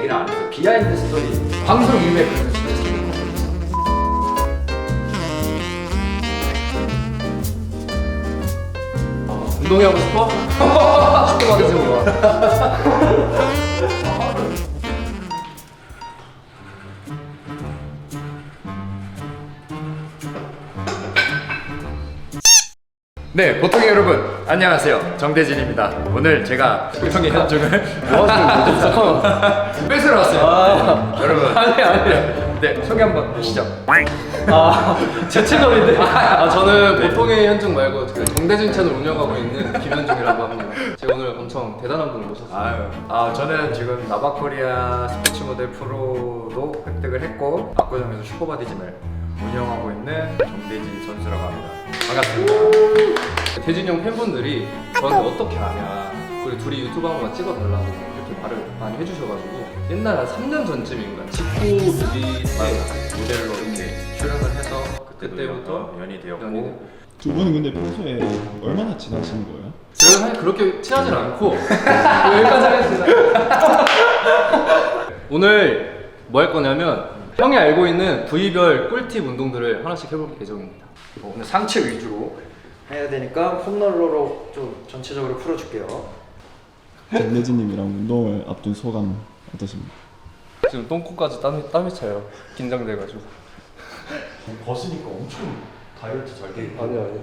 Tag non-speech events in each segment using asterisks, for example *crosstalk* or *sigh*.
얘기를 안 했어. 비하인드 스토리. 방송 이후에 그러면 진짜 재밌거든요. 운동이 하고 싶어? 축구 받으세요 봐. 네, 보통의 여러분 안녕하세요. 정대진입니다. 오늘 제가 보통의 현중을. 뺏으러 왔어요. 아. 네, 여러분. 아니 아니. 네, 소개 한번 해주시죠. 아, 제 채널인데. 아, 저는 보통의 현중 말고 그 정대진 채널 운영하고 있는 김현중이라고 합니다. 제가 오늘 엄청 대단한 분을 모셨어요. 아유, 아 저는 지금 나바코리아 스포츠 모델 프로도 획득을 했고 압구정에서 슈퍼바디짐을 운영하고 있는 정대진 선수라고 합니다. 반갑습니다. 대진이 형 팬분들이 저한테 어떻게 아냐. 그리고 둘이 유튜브 한번 찍어달라고 이렇게 말을 많이 해주셔가지고 옛날 한 3년 전쯤인가? 직구 뮤비 때 모델로 이렇게 출연을 해서 그때부터 연이 되었고. 연이 두 분은 근데 평소에 얼마나 친하신 거예요? 저는 사실 그렇게 친하진 않고 *laughs* 여기까지 하겠습니다. *laughs* 오늘 뭐 할 거냐면 형이 알고 있는 부위별 꿀팁 운동들을 하나씩 해볼 예정입니다 어, 오늘 상체 위주로 해야 되니까 폼롤러로 좀 전체적으로 풀어줄게요. 정대진님이랑 운동을 앞둔 소감 어떠십니까? 지금 똥꼬까지 땀이, 땀이 차요 긴장돼가지고 벗으니까 엄청 다이어트 잘 돼. 있고. 아니 아니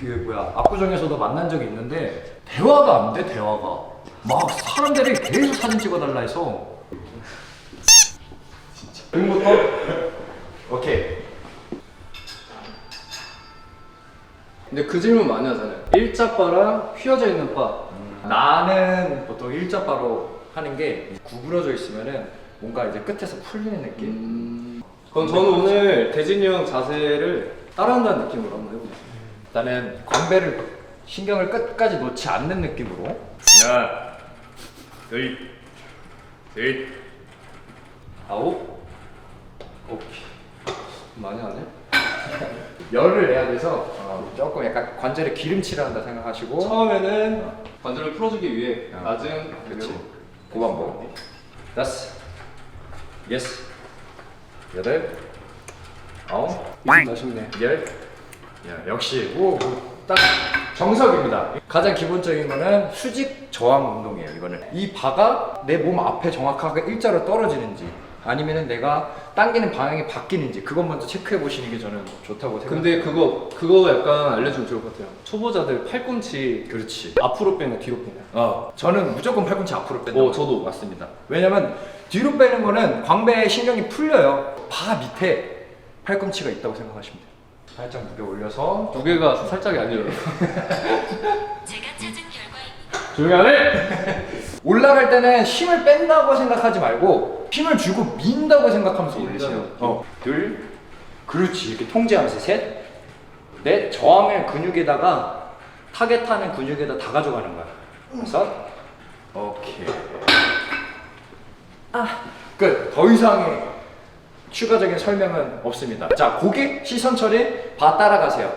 그 뭐야 압구정에서도 만난 적이 있는데 대화가 안 돼 대화가 막 사람들이 계속 사진 찍어달라 해서 지금부터? 오케이. 근데 그 질문 많이 하잖아요. 일자바랑 휘어져 있는 바 나는 보통 일자바로 하는 게 구부러져 있으면은 뭔가 이제 끝에서 풀리는 느낌? 음... 그럼 저는 오늘 대진이 형 자세를 따라한다는 느낌으로 한번 해보겠습니다. 나는 광배를 신경을 끝까지 놓지 않는 느낌으로. 하나 둘 셋 아홉 오케이. 많이 하네 *laughs* 열을 내야 돼서 어, 조금 약간 관절에 기름칠을 한다 생각하시고. 처음에는 관절을 풀어주기 위해 어. 낮은 그렇지 그리고 고반복 다섯. 예스 여덟. 아홉. 맛있네. 열. 야, 역시. 오딱 정석입니다. 가장 기본적인 거는 수직 저항 운동이에요 이거는. 이 바가 내 몸 앞에 정확하게 일자로 떨어지는지 아니면은 내가 당기는 방향이 바뀌는지 그것 먼저 체크해 보시는 게 저는 좋다고 생각합니다 근데 그거 그거 약간 알려주면 좋을 것 같아요 초보자들 팔꿈치 그렇지 앞으로 빼면 뒤로 빼냐 어, 저는 무조건 팔꿈치 앞으로 뺀다. 어, 저도. 맞습니다. 왜냐면 뒤로 빼는 거는 광배에 신경이 풀려요. 바 밑에 팔꿈치가 있다고 생각하시면 돼요. 살짝 무게 올려서 무게가 살짝이 아니에요 제가 찾은 결과입니다. 조용히 하네 *laughs* 올라갈 때는 힘을 뺀다고 생각하지 말고 힘을 주고 민다고 생각하면서 민다는 올리세요. 어, 둘, 그렇지 이렇게 통제하면서 셋, 넷 저항을 근육에다가 타겟하는 근육에다 다 가져가는 거야. 여섯, 오케이. 아, 끝. 더 이상의 추가적인 설명은 없습니다. 자, 고개 시선 처리 바 따라가세요.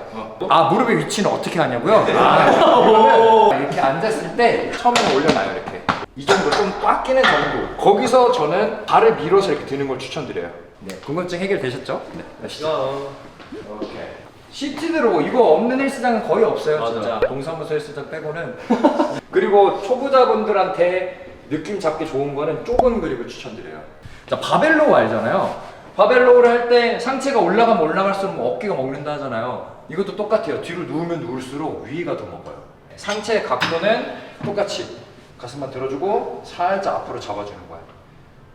아, 무릎의 위치는 어떻게 하냐고요? 아, *laughs* 이렇게 앉았을 때 처음에 올려놔요, 이렇게. 이 정도 좀 꽉 끼는 정도. 거기서 저는 발을 밀어서 이렇게 드는 걸 추천드려요. 네, 궁금증 해결되셨죠? 네, 가시죠. 오케이. 시티드로 이거 없는 헬스장은 거의 없어요, 맞아. 진짜. 동사무소 헬스장 빼고는. *laughs* 그리고 초보자분들한테 느낌 잡기 좋은 거는 좁은 그립을 추천드려요. 자, 바벨로우 알잖아요. 바벨로우를 할 때 상체가 올라가면 올라갈수록 뭐 어깨가 먹는다 하잖아요. 이것도 똑같아요. 뒤로 누우면 누울수록 위가 더 먹어요. 상체 각도는 똑같이 가슴만 들어주고 살짝 앞으로 잡아주는 거야.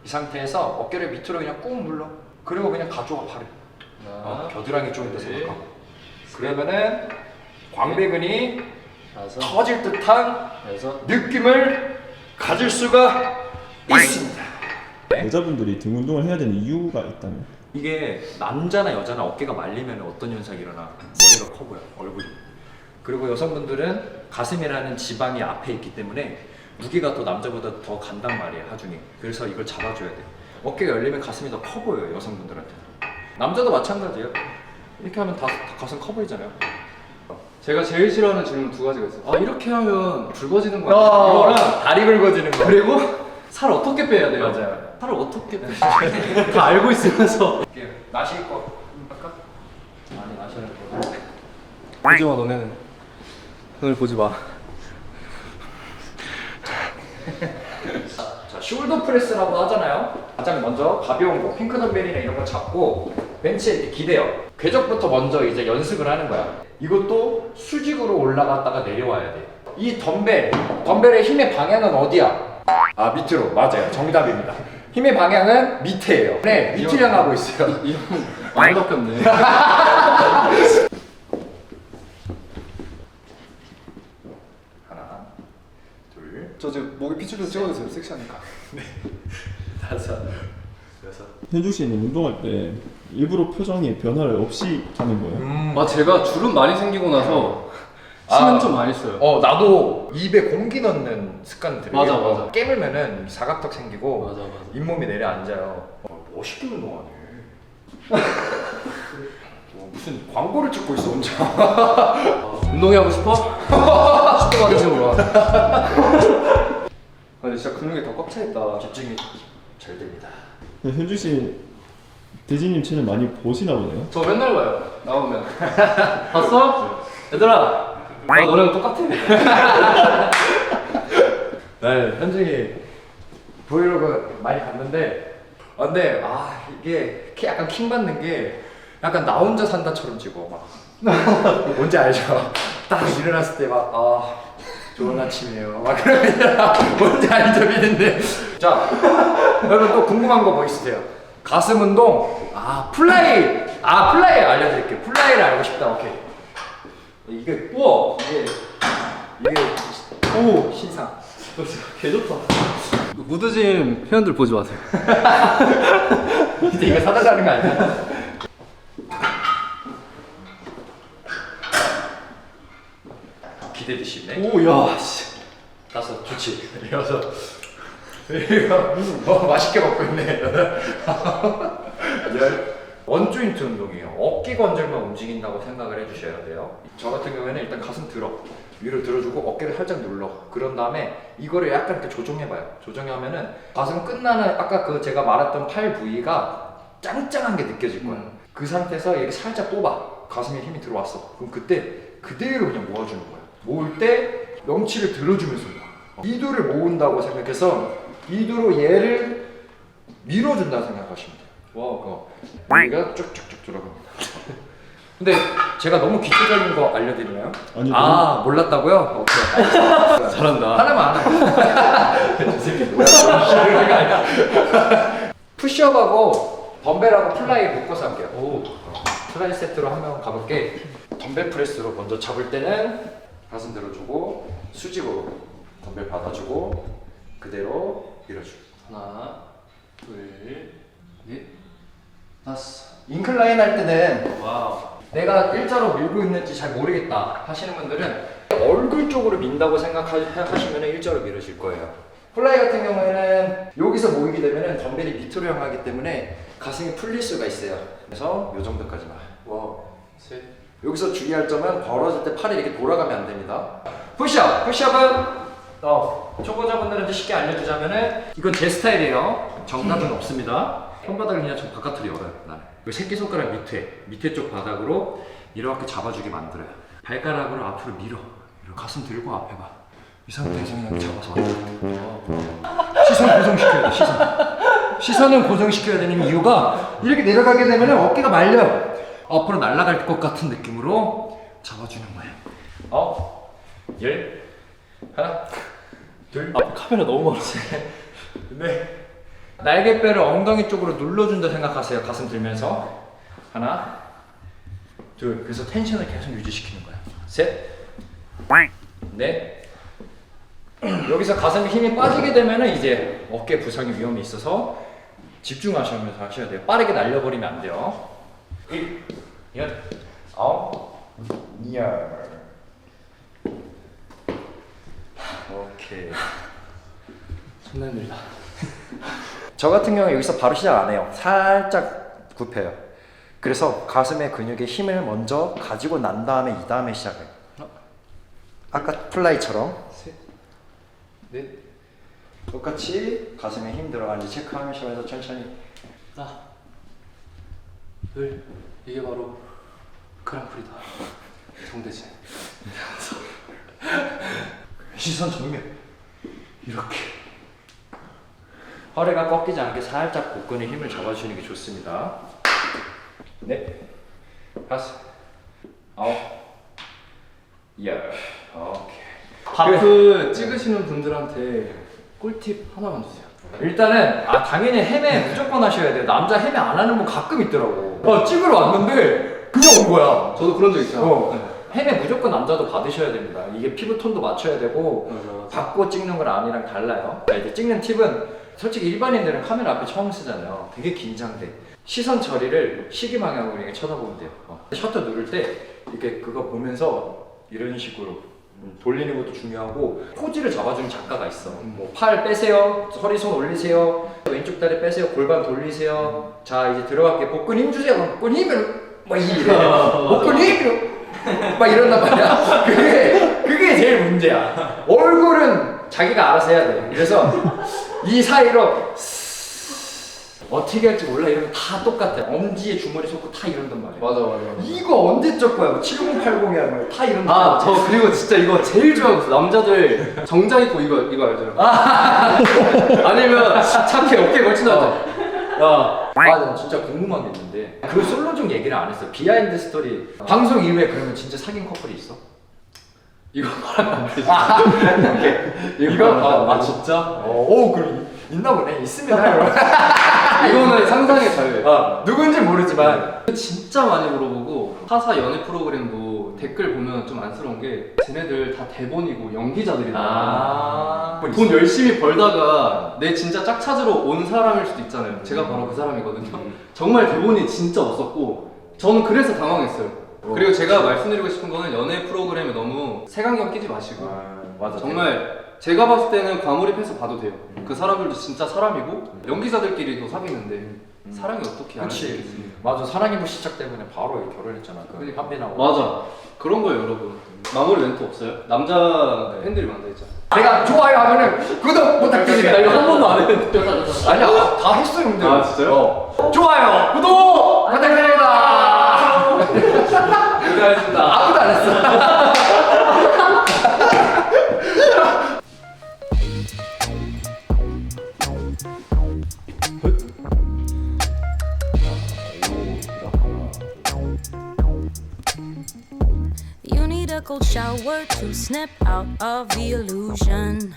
이 상태에서 어깨를 밑으로 그냥 꾹 눌러. 그리고 그냥 가져와 팔을. 어, 겨드랑이 쪽인다 생각하고. 그러면은 광배근이 다섯 터질 듯한 여섯 느낌을 가질 수가 있습니다. 여자분들이 등 운동을 해야 되는 이유가 있다면? 이게 남자나 여자나 어깨가 말리면 어떤 현상이 일어나? 머리가 커 보여, 얼굴이. 그리고 여성분들은 가슴이라는 지방이 앞에 있기 때문에 무게가 또 남자보다 더 간단 말이에요, 하중이. 그래서 이걸 잡아줘야 돼. 어깨가 열리면 가슴이 더 커 보여요, 여성분들한테. 남자도 마찬가지예요. 이렇게 하면 다, 다 가슴 커 보이잖아요. 제가 제일 싫어하는 질문 두 가지가 있어요 아 이렇게 하면 붉어지는 거 어, 같아 이거랑 다리 긁어지는 거. 그리고 살 어떻게 빼야 돼요? 맞아요. 살을 어떻게 빼? 다 알고 있으면서. 이렇게 마실 거 할까? 많이 마시는 거. 보지 마 너네는. 오늘 보지 마. 자, 숄더 프레스라고 하잖아요. 가장 먼저 가벼운 거, 핑크 덤벨이나 이런 거 잡고 벤치에 이렇게 기대요. 궤적부터 먼저 이제 연습을 하는 거야. 이것도 수직으로 올라갔다가 내려와야 돼. 이 덤벨, 덤벨의 힘의 방향은 어디야? 아 밑으로 맞아요. 정답입니다. 힘의 방향은 밑에예요. 네, 밑을 향하고 있어요. 이형 바뀌었네. 하나, 둘, 저 지금 목에 좀 찍어주세요. 섹시하니까. 다섯, 여섯. 현주 씨는 운동할 때 일부러 표정에 변화를 없이 하는 거예요? 음. 아 제가 주름 많이 생기고 나서 신경 좀 많이 써요. 어 나도 입에 공기 넣는 습관 들어요. 맞아, 맞아. 깨물면은 사각턱 생기고 맞아, 맞아. 잇몸이 내려앉아요. 어, 멋있게 운동하네. *laughs* 어, 무슨 광고를 찍고 있어 혼자. *laughs* 운동해하고 싶어? *laughs* 축구 가는. 아, 근데 진짜 근육이 더꽉차 있다. 집중이 잘 됩니다. 근데 현주 씨 대진님 채널 많이 보시나 보네요? 저 맨날 봐요. 나오면. *laughs* 봤어? 얘들아. 나 너랑 똑같아. 네, 현중이 브이로그 많이 봤는데, 아, 근데 아 이게 키- 약간 킹 받는 게 약간 나 혼자 산다처럼 찍어 막. 뭔지 알죠? 딱 일어났을 때 막 아 좋은 아침이에요. 막 그러면 *laughs* 뭔지 알죠, 비는데. 자, 여러분 또 궁금한 거 뭐 있으세요? 가슴 운동. 아 플라이. 아 플라이 알려드릴게요. 플라이를 알고 싶다. 오케이. 이게 우와 이게 이게 오 신상. 개 좋다. 무드짐 회원들 보지 마세요. *laughs* 이제 이거 사다 자는 거 아니야? 기대되시네. 오야 씨. 다섯 좋지. *laughs* 여섯. 이거 어, 맛있게 먹고 있네. *laughs* 열. 원조인트 운동이에요. 어깨 관절만 움직인다고 생각을 해주셔야 돼요. 저 같은 경우에는 일단 가슴 들어 위로 들어주고 어깨를 살짝 눌러. 그런 다음에 이거를 약간 이렇게 조정해봐요. 조정하면은 가슴 끝나는 아까 그 제가 말했던 팔 부위가 짱짱한 게 느껴질 거예요. 음. 그 상태에서 이렇게 살짝 뽑아. 가슴에 힘이 들어왔어. 그럼 그때 그대로 그냥 모아주는 거야. 모을 때 명치를 들어주면서 모아. 이두를 모은다고 생각해서 이두로 얘를 밀어준다 생각하시면 돼요. 와, 어. 여기가 쭉쭉쭉 들어갑니다. *laughs* 근데 제가 너무 기초적인 거 알려드리나요? 아니요, 아 몰랐다고요? 오케이. 알겠습니다. 잘한다. 하나만 하나. 저 *laughs* 새끼 뭐야? *laughs* 푸시업하고 덤벨하고 플라이 묶어서 할게요. 오. 플라이 세트로 한 명 가볼게. 덤벨 프레스로 먼저 잡을 때는 가슴 들어주고 수직으로 덤벨 받아주고 그대로 밀어주고. 하나, 둘, 넷, 다섯. 인클라인 할 때는 와우. 내가 일자로 밀고 있는지 잘 모르겠다 하시는 분들은 얼굴 쪽으로 민다고 생각하시면 일자로 밀으실 거예요. 플라이 같은 경우에는 여기서 모이게 되면 덤벨이 밑으로 향하기 때문에 가슴이 풀릴 수가 있어요. 그래서 이 정도까지만. 와. 셋. 여기서 주의할 점은 벌어질 때 팔이 이렇게 돌아가면 안 됩니다. 푸시업! 푸시업은 어, 초보자분들한테 쉽게 알려주자면은 이건 제 스타일이에요. 정답은 없습니다. 손바닥을 그냥 좀 바깥으로 열어요. 나는. 그 새끼손가락 밑에, 밑에 쪽 바닥으로 이렇게 잡아주게 만들어요. 발가락으로 앞으로 밀어. 이렇게 가슴 들고 앞에 봐. 이 상태에서 그냥 잡아서 시선 고정시켜야 돼, 시선. 시선을 고정시켜야 되는 이유가 이렇게 내려가게 되면 어깨가 말려요. 앞으로 날아갈 것 같은 느낌으로 잡아주는 거예요. 어, 열, 하나, 둘, 앞에 카메라 너무 많아. 네. 날개뼈를 엉덩이 쪽으로 눌러준다 생각하세요. 가슴 들면서 하나, 둘. 그래서 텐션을 계속 유지시키는 거야. 셋, 넷. 여기서 가슴에 힘이 빠지게 되면은 이제 어깨 부상의 위험이 있어서 집중하시면서 하셔야 돼요. 빠르게 날려버리면 안 돼요. 일, 열, 아홉, 열. 오케이. 힘들다. 저 같은 경우 여기서 바로 시작 안 해요. 살짝 굽혀요. 그래서 가슴의 근육에 힘을 먼저 가지고 난 다음에 이 다음에 시작해요. 아까 플라이처럼 셋, 넷, 똑같이 가슴에 힘 들어가는지 체크하면서 천천히 하나, 둘, 이게 바로 그랑프리다. 정대진. *laughs* 시선 정면. 이렇게. 허리가 꺾이지 않게 살짝 복근에 힘을 잡아주는 게 좋습니다. 네. 다섯 아홉. 열. 오케이. 바프 찍으시는 분들한테 꿀팁 하나만 주세요. 일단은 아 당연히 헤매 무조건 하셔야 돼요 남자 헤매 안 하는 분 가끔 있더라고 어 찍으러 왔는데 그냥 온 거야 저도 그런 적 있어요. 어. 헤매 무조건 남자도 받으셔야 됩니다 이게 피부 톤도 맞춰야 되고 맞아, 맞아. 받고 찍는 건 아니랑 달라요. 자, 이제 찍는 팁은 솔직히 일반인들은 카메라 앞에 처음 쓰잖아요. 되게 긴장돼. 시선 처리를 시기 방향으로 이렇게 쳐다보면 돼요. 어. 셔터 누를 때 이렇게 그거 보면서 이런 식으로 음, 돌리는 것도 중요하고 포즈를 잡아주는 작가가 있어. 뭐 팔 빼세요, 허리 손 올리세요, 왼쪽 다리 빼세요, 골반 돌리세요. 자 이제 들어갈게. 복근 힘 주세요. 그럼 복근 힘을 막 이래. *laughs* 복근 힘을 막 이런단 말이야. 그게 그게 제일 문제야. 얼굴은 자기가 알아서 해야 돼. 그래서 이 사이로 어떻게 할지 몰라 이러면 다 똑같아. 엄지에 주머니 쏟고 다 이런단 말이야. 맞아, 맞아. 이거 언제 적 거야? 뭐 7080이야 뭐 다 이런단 아, 말이야. 저 그리고 진짜 이거 제일 좋아하고 남자들 정장 입고 이거 이거 알죠? *laughs* 아니면 자켓 어깨 걸친다. 야, 아, 나 진짜 궁금한 게 있는데 그 솔로 중 얘기를 안 했어. 비하인드 스토리 방송 이후에 그러면 진짜 사귄 커플이 있어? 이거 말하면 안 되지. 아, 오케이. 이거 아, 아 진짜? 어, 오, 그럼 있나 보네. 있습니다. 여러분. *laughs* 이거는 상상의 자유예요. 아, 누군지 모르지만 진짜 많이 물어보고 타사 연애 프로그램도 댓글 보면 좀 안쓰러운 게 쟤네들 다 대본이고 연기자들이다. 아, 돈 열심히 벌다가 내 진짜 짝 찾으러 온 사람일 수도 있잖아요. 제가 바로 그 사람이거든요. 정말 대본이 진짜 없었고 저는 그래서 당황했어요. 그리고 제가 말씀드리고 싶은 거는 연애 프로그램에 너무 색안경 끼지 마시고 아, 맞아. 정말 제가 봤을 때는 과몰입해서 봐도 돼요. 그 사람들도 진짜 사람이고 연기자들끼리도 사귀는데 사랑이 어떻게 그치. 있겠습니까? 맞아. 사랑의 불 시작 때문에 바로 결혼했잖아. 그 그러니까. 한빈하고. 맞아. 그런 거예요, 여러분. 마무리 멘트 없어요? 남자 네. 팬들이 많다 했잖아. 내가 좋아요 하면은 구독 부탁드립니다. 나 이거 한 번도 안 했는데. 아니야, 다 했어, 형들. 아, 진짜요? 어. 좋아요, 구독 부탁드립니다. *laughs* 고생하셨습니다. 아무도 안 했어. Need a cold shower to snap out of the illusion.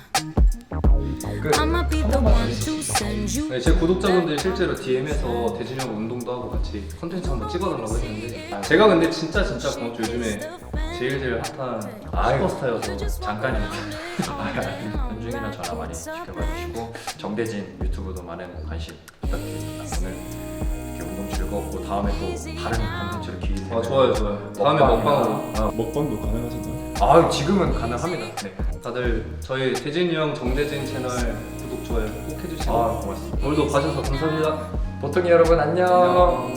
I'ma be the one to send you. 네, 제 구독자분들이 실제로 DM에서 대진이 형 운동도 하고 같이 컨텐츠 한번 찍어달라고 했는데 제가 근데 진짜 진짜 고맙죠 요즘에 제일 제일 핫한. 슈퍼스타여서 잠깐입니다. 현중이랑 *laughs* 전화 많이 지켜봐 주시고 정대진 유튜브도 많은 관심 부탁드립니다. 오늘 다음에 또 다른 컨텐츠로 기회 되면 아 좋아요 좋아요 다음에 먹방으로 어. 먹방도 가능하신가요? 아 지금은 가능합니다. 네. 다들 저희 대진이 형 정대진 채널 구독 좋아요 꼭 해주시고 아 고맙습니다. 오늘도 봐주셔서 감사합니다 보통이 여러분 안녕.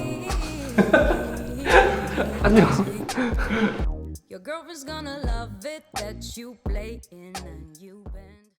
안녕. *laughs* Your girlfriend's gonna love it that you play in and you've been.